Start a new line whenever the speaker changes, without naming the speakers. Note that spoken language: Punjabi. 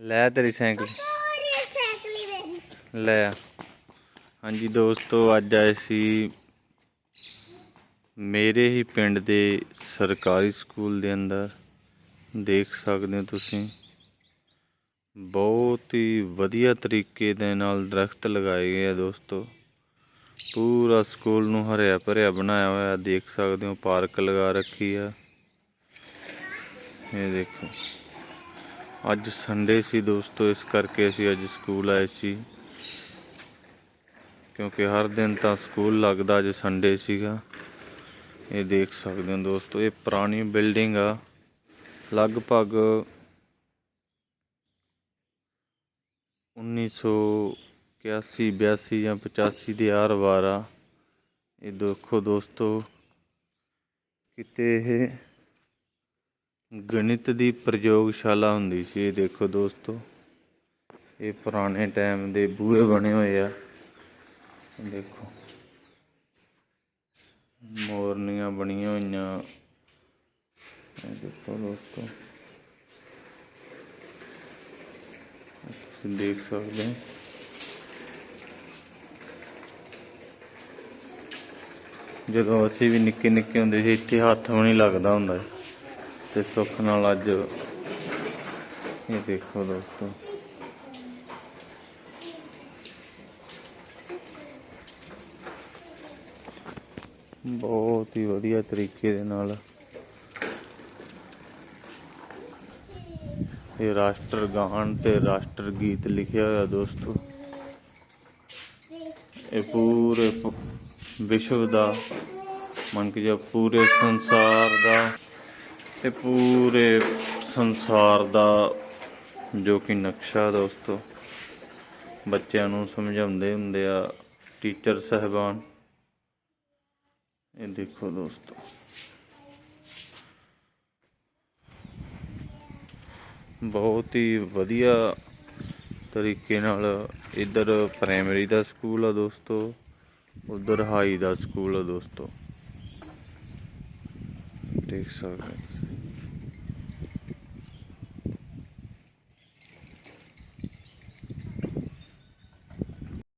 ਲੈ ਤੇਰੀ ਸਾਈਕਲ। ਲੈ। ਆ। ਹਾਂਜੀ ਦੋਸਤੋ, ਅੱਜ ਆਏ ਸੀ ਮੇਰੇ ਹੀ ਪਿੰਡ ਦੇ ਸਰਕਾਰੀ ਸਕੂਲ ਦੇ ਅੰਦਰ। ਦੇਖ ਸਕਦੇ ਹੋ ਤੁਸੀਂ। ਬਹੁਤ ਹੀ ਵਧੀਆ ਤਰੀਕੇ ਦੇ ਨਾਲ ਦਰਖਤ ਲਗਾਏ ਗਏ ਆ ਦੋਸਤੋ। ਪੂਰਾ ਸਕੂਲ ਨੂੰ ਹਰਿਆ ਭਰਿਆ ਬਣਾਇਆ ਹੋਇਆ, ਦੇਖ ਸਕਦੇ ਹੋ, ਪਾਰਕ ਲਗਾ ਰੱਖੀ ਆ। ਇਹ ਦੇਖੋ। ਅੱਜ ਸੰਡੇ ਸੀ ਦੋਸਤੋ, ਇਸ ਕਰਕੇ ਅਸੀਂ ਅੱਜ ਸਕੂਲ ਆਏ ਸੀ। ਕਿਉਂਕਿ ਹਰ ਦਿਨ ਤਾਂ ਸਕੂਲ ਲੱਗਦਾ ਅੱਜ ਸੰਡੇ ਸੀਗਾ। ਇਹ ਦੇਖ ਸਕਦੇ ਹੋ ਦੋਸਤੋ, ਇਹ ਪੁਰਾਣੀ ਬਿਲਡਿੰਗ ਆ। ਲਗਭਗ 1981 82 ਜਾਂ 85 ਦੇ ਆਰ ਵਾਰ ਆ। ਇਹ ਦੇਖੋ ਦੋਸਤੋ, ਕਿਤੇ ਇਹ ਗਣਿਤ ਦੀ ਪ੍ਰਯੋਗਸ਼ਾਲਾ ਹੁੰਦੀ ਸੀ, ਇਹ ਦੇਖੋ ਦੋਸਤੋ। ਇਹ ਪੁਰਾਣੇ ਟਾਈਮ ਦੇ ਬੂਹੇ ਬਣੇ ਹੋਏ ਆ। ਦੇਖੋ। ਮੋਰਨੀਆਂ ਬਣੀਆਂ ਹੋਈਆਂ। ਇਹ ਦੇਖੋ ਦੋਸਤੋ। ਤੁਸੀਂ ਦੇਖ ਸਕਦੇ ਹੋ। ਜਦੋਂ ਅਸੀਂ ਵੀ ਨਿੱਕੇ ਨਿੱਕੇ ਹੁੰਦੇ ਸੀ, ਇੱਥੇ ਹੱਥ ਵੀ ਨਹੀਂ ਲੱਗਦਾ ਹੁੰਦਾ ਸੀ। ਤੇ ਸੁੱਖ ਨਾਲ ਅੱਜ ਇਹ ਦੇਖੋ ਦੋਸਤੋ ਬਹੁਤ ਹੀ ਵਧੀਆ ਤਰੀਕੇ ਦੇ ਨਾਲ ਇਹ ਰਾਸ਼ਟਰ ਗਾਨ ਤੇ ਰਾਸ਼ਟਰ ਗੀਤ ਲਿਖਿਆ ਹੋਇਆ ਦੋਸਤੋ ਇਹ ਪੂਰੇ ਪ- ਵਿਸ਼ਵ ਦਾ ਮੰਨ ਕੇ ਜਾ ਪੂਰੇ ਸੰਸਾਰ ਦਾ ਤੇ ਪੂਰੇ ਸੰਸਾਰ ਦਾ ਜੋ ਕਿ ਨਕਸ਼ਾ ਦੋਸਤੋ, ਬੱਚਿਆਂ ਨੂੰ ਸਮਝਾਉਂਦੇ ਹੁੰਦੇ ਆ ਟੀਚਰ ਸਹਿਬਾਨ। ਇਹ ਦੇਖੋ ਦੋਸਤੋ। ਬਹੁਤ ਹੀ ਵਧੀਆ ਤਰੀਕੇ ਨਾਲ ਇੱਧਰ ਪ੍ਰਾਇਮਰੀ ਦਾ ਸਕੂਲ ਆ ਦੋਸਤੋ, ਉਧਰ ਹਾਈ ਦਾ ਸਕੂਲ ਆ ਦੋਸਤੋ। ਦੇਖ ਸਕਦੇ